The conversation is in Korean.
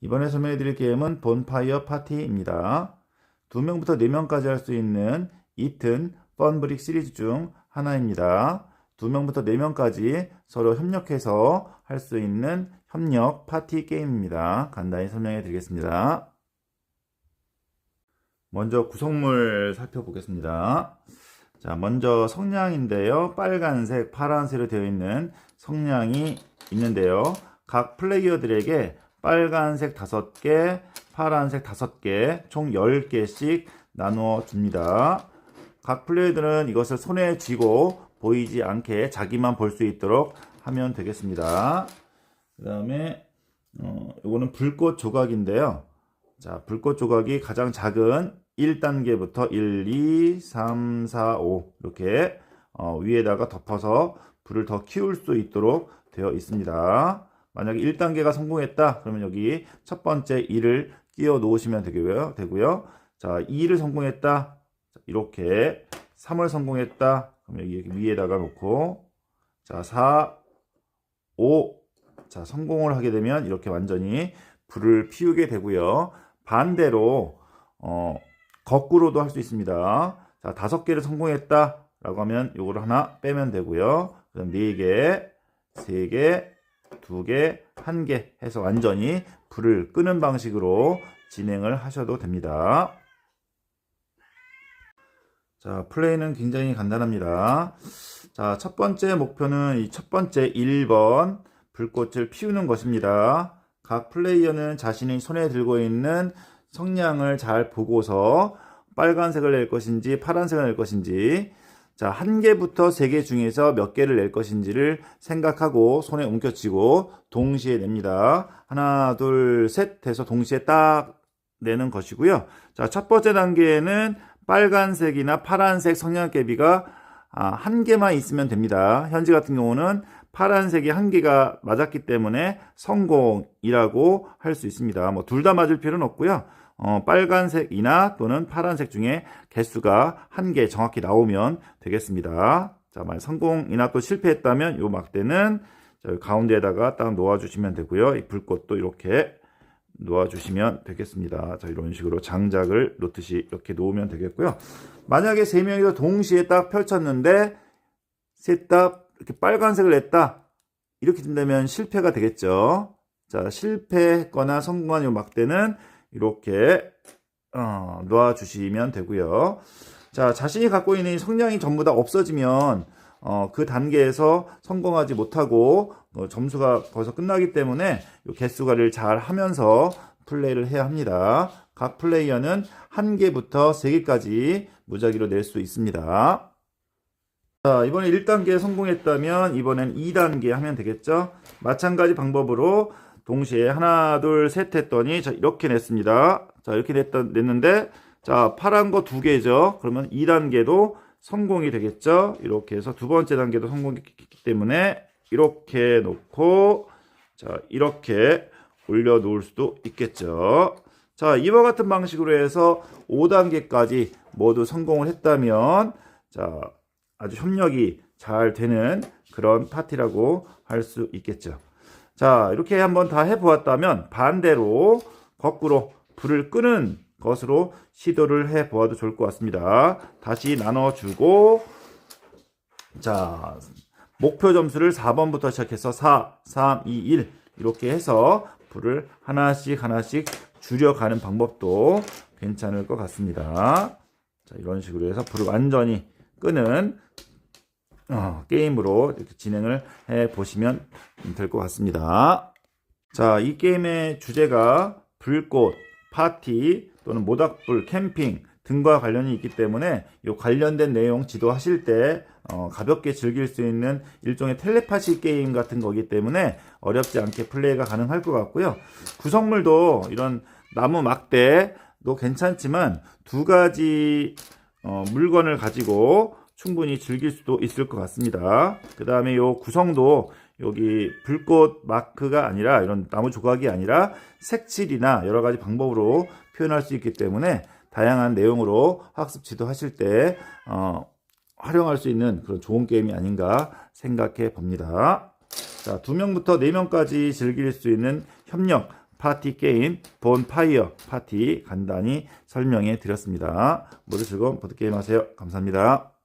이번에 설명해 드릴 게임은 본파이어 파티입니다. 2명부터 4명까지 할 수 있는 이튼 펀브릭 시리즈 중 하나입니다. 2명부터 4명까지 서로 협력해서 할 수 있는 협력 파티 게임입니다. 간단히 설명해 드리겠습니다. 먼저 구성물 살펴보겠습니다. 자, 먼저 성냥인데요. 빨간색, 파란색으로 되어 있는 성냥이 있는데요. 각 플레이어들에게 빨간색 5개, 파란색 5개, 총 10개씩 나누어 줍니다. 각 플레이어들은 이것을 손에 쥐고 보이지 않게 자기만 볼 수 있도록 하면 되겠습니다. 그 다음에, 어, 이거는 불꽃 조각인데요. 자, 불꽃 조각이 가장 작은 1단계부터 1, 2, 3, 4, 5 이렇게 어, 위에다가 덮어서 불을 더 키울 수 있도록 되어 있습니다. 만약에 1단계가 성공했다 그러면 여기 첫 번째 2를 끼워 놓으시면 되고요. 되고요. 자, 2를 성공했다. 이렇게 3을 성공했다. 그럼 여기 위에다가 놓고 자, 4, 5 자, 성공을 하게 되면 이렇게 완전히 불을 피우게 되고요. 반대로 어, 거꾸로도 할 수 있습니다. 자, 다섯 개를 성공했다. 라고 하면 요거를 하나 빼면 되고요. 그다음 네 개, 세 개, 두 개, 한 개 해서 완전히 불을 끄는 방식으로 진행을 하셔도 됩니다. 자, 플레이는 굉장히 간단합니다. 자, 첫 번째 목표는 이 첫 번째 1번 불꽃을 피우는 것입니다. 각 플레이어는 자신이 손에 들고 있는 성냥을 잘 보고서 빨간색을 낼 것인지 파란색을 낼 것인지 자, 한 개부터 세 개 중에서 몇 개를 낼 것인지를 생각하고 손에 옮겨쥐고 동시에 냅니다. 하나, 둘, 셋 해서 동시에 딱 내는 것이고요. 자, 첫 번째 단계에는 빨간색이나 파란색 성냥개비가 아, 한 개만 있으면 됩니다. 현재 같은 경우는 파란색이 한 개가 맞았기 때문에 성공이라고 할 수 있습니다. 뭐 둘 다 맞을 필요는 없고요. 어, 빨간색이나 또는 파란색 중에 개수가 한 개 정확히 나오면 되겠습니다. 자, 만약 성공이나 또 실패했다면 요 막대는 자, 가운데에다가 딱 놓아주시면 되고요. 이 불꽃도 이렇게 놓아주시면 되겠습니다. 자, 이런 식으로 장작을 놓듯이 이렇게 놓으면 되겠고요. 만약에 세 명이서 동시에 딱 펼쳤는데 셋 다 이렇게 빨간색을 냈다. 이렇게 된다면 실패가 되겠죠. 자, 실패했거나 성공한 요 막대는 이렇게 어, 놓아주시면 되고요. 자, 자신이 갖고 있는 이 성량이 전부 다 없어지면 어, 그 단계에서 성공하지 못하고 어, 점수가 벌써 끝나기 때문에 요 개수가를 잘 하면서 플레이를 해야 합니다. 각 플레이어는 한 개부터 세 개까지 무작위로 낼 수 있습니다. 자, 이번에 1단계 성공했다면 이번엔 2단계 하면 되겠죠? 마찬가지 방법으로 동시에 하나, 둘, 셋 했더니 자, 이렇게 냈습니다. 자, 이렇게 냈다, 냈는데 자, 파란 거 두 개죠. 그러면 2단계도 성공이 되겠죠? 이렇게 해서 두 번째 단계도 성공했기 때문에 이렇게 놓고 자, 이렇게 올려 놓을 수도 있겠죠. 자, 이와 같은 방식으로 해서 5단계까지 모두 성공을 했다면 자, 아주 협력이 잘 되는 그런 파티라고 할 수 있겠죠. 자, 이렇게 한번 다 해보았다면 반대로 거꾸로 불을 끄는 것으로 시도를 해보아도 좋을 것 같습니다. 다시 나눠주고, 자, 목표 점수를 4번부터 시작해서 4, 3, 2, 1 이렇게 해서 불을 하나씩 하나씩 줄여가는 방법도 괜찮을 것 같습니다. 자, 이런 식으로 해서 불을 완전히 끄는 어, 게임으로 이렇게 진행을 해 보시면 될 것 같습니다. 자, 이 게임의 주제가 불꽃, 파티 또는 모닥불, 캠핑 등과 관련이 있기 때문에 이 관련된 내용 지도하실 때 어, 가볍게 즐길 수 있는 일종의 텔레파시 게임 같은 거기 때문에 어렵지 않게 플레이가 가능할 것 같고요. 구성물도 이런 나무 막대도 괜찮지만 두 가지 어, 물건을 가지고 충분히 즐길 수도 있을 것 같습니다. 그 다음에 요 구성도 여기 불꽃 마크가 아니라 이런 나무 조각이 아니라 색칠이나 여러 가지 방법으로 표현할 수 있기 때문에 다양한 내용으로 학습 지도하실 때 어, 활용할 수 있는 그런 좋은 게임이 아닌가 생각해 봅니다. 자, 두 명부터 네 명까지 즐길 수 있는 협력 파티 게임 본파이어 파티 간단히 설명해 드렸습니다. 모두 즐거운 보드게임 하세요. 감사합니다.